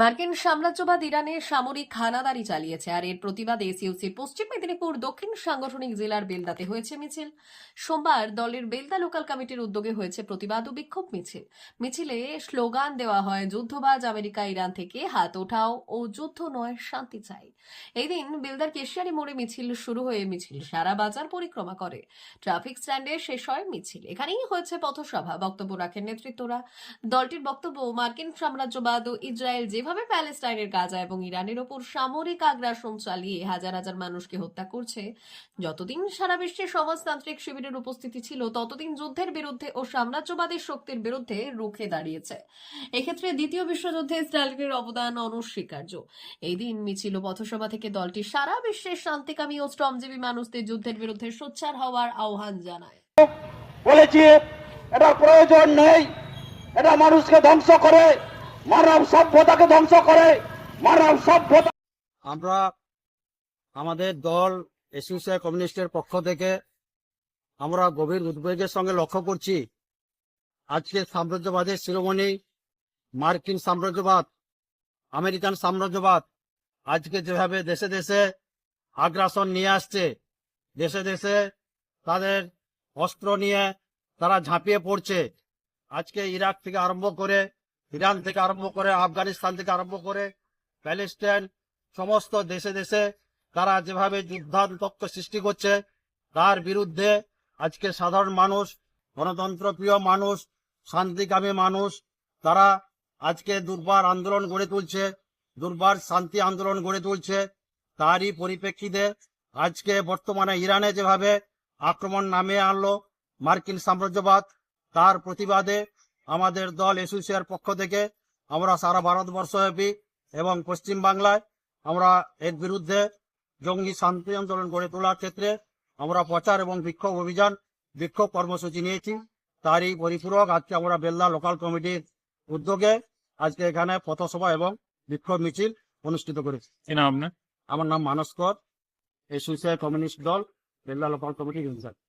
মার্কিন সাম্রাজ্যবাদ ইরানে সামরিক হানাদারি চালিয়েছে, আর এর প্রতিবাদে সিউসির পশ্চিম মেদিনীপুর দক্ষিণ সাংগঠনিক জেলার বেলদাতে হয়েছে মিছিল। সোমবার দলের বেলদা লোকাল কমিটির উদ্যোগে হয়েছে প্রতিবাদ ও বিক্ষোভ মিছিল। মিছিলে স্লোগান দেওয়া হয়, যুদ্ধবাজ আমেরিকা ইরান থেকে হাত ওঠাও ও যুদ্ধ নয়, শান্তি চাই। এই দিন বেলদার কেশিয়ারি মোড়ে মিছিল শুরু হয়ে মিছিল সারা বাজার পরিক্রমা করে। ট্রাফিক স্ট্যান্ডে শেষ হয় মিছিল। এখানেই হয়েছে পথসভা, বক্তব্য রাখেন নেতৃত্বরা। দলটির বক্তব্য, মার্কিন সাম্রাজ্যবাদ ও ইসরায়েল যেভাবে প্যালেস্টাইনের গাজা এবং ইরানের ওপর সামরিক আগ্রাসন চালিয়ে হাজার হাজার মানুষকে হত্যা করছে। যতদিন সারা বিশ্বে সমাজতান্ত্রিক শিবিরের উপস্থিতি ছিল, ততদিন যুদ্ধের বিরুদ্ধে ও সাম্রাজ্যবাদী শক্তির বিরুদ্ধে রুখে দাঁড়িয়েছে। এক্ষেত্রে দ্বিতীয় বিশ্বযুদ্ধে ইসরায়েলের অবদান অনস্বীকার্য। এই দিন মিছিল ও পথসভা থেকে দলটি সারা বিশ্বের শান্তিকামী ও শ্রমজীবী মানুষদের যুদ্ধের বিরুদ্ধে সোচ্চার হওয়ার আহ্বান জানায়। বলেছি এটা প্রয়োজন নেই। এটা মানুষকে ধ্বংস করে। মানব সভ্যতাকে ধ্বংস করে। মানব সভ্যতা আমরা আমাদের দল এসোসিয়েশন কমিউনিস্টের পক্ষ থেকে আমরা গভীর উদ্বেগের সঙ্গে লক্ষ্য করছি। আজকে সাম্রাজ্যবাদের শিরোমণি মার্কিন সাম্রাজ্যবাদ, আমেরিকান সাম্রাজ্যবাদ আজকে যেভাবে দেশে দেশে আগ্রাসন নিয়ে আসছে, দেশে দেশে তাদের অস্ত্র নিয়ে তারা ঝাঁপিয়ে পড়ছে। আজকে ইরাক থেকে আরম্ভ করে ইরান থেকে আরম্ভ করে, আফগানিস্তান থেকে আরম্ভ করে, প্যালেস্টাইন, সমস্ত দেশে দেশে তারা যেভাবে যুদ্ধান্তক্য সৃষ্টি করছে, তার বিরুদ্ধে আজকে সাধারণ মানুষ, গণতন্ত্র প্রিয় মানুষ, শান্তিকামী মানুষ, তারা আজকে দুর্বার আন্দোলন গড়ে তুলছে, দুর্বার শান্তি আন্দোলন গড়ে তুলছে। তারই পরিপ্রেক্ষিতে আজকে বর্তমানে ইরানে যেভাবে আক্রমণ নামিয়ে আনলো মার্কিন সাম্রাজ্যবাদ, তার প্রতিবাদে আমাদের দল এসোসিয়ার পক্ষ থেকে আমরা সারা ভারতবর্ষব্যাপী এবং পশ্চিম বাংলায় আমরা এর বিরুদ্ধে জঙ্গি শান্তি আন্দোলন গড়ে তোলার ক্ষেত্রে আমরা প্রচার এবং বিক্ষোভ অভিযান বিক্ষোভ কর্মসূচি নিয়েছি। তারই পরিপূরক আজকে আমরা বেল্লা লোকাল কমিটির উদ্যোগে আজকে এখানে পথসভা এবং বিক্ষোভ মিছিল অনুষ্ঠিত করেছি। আমার নাম মানস কর এসোসিয়েট কমিউনিস্ট দল বেল্লা লোকাল কমিটির ইনচার্জ।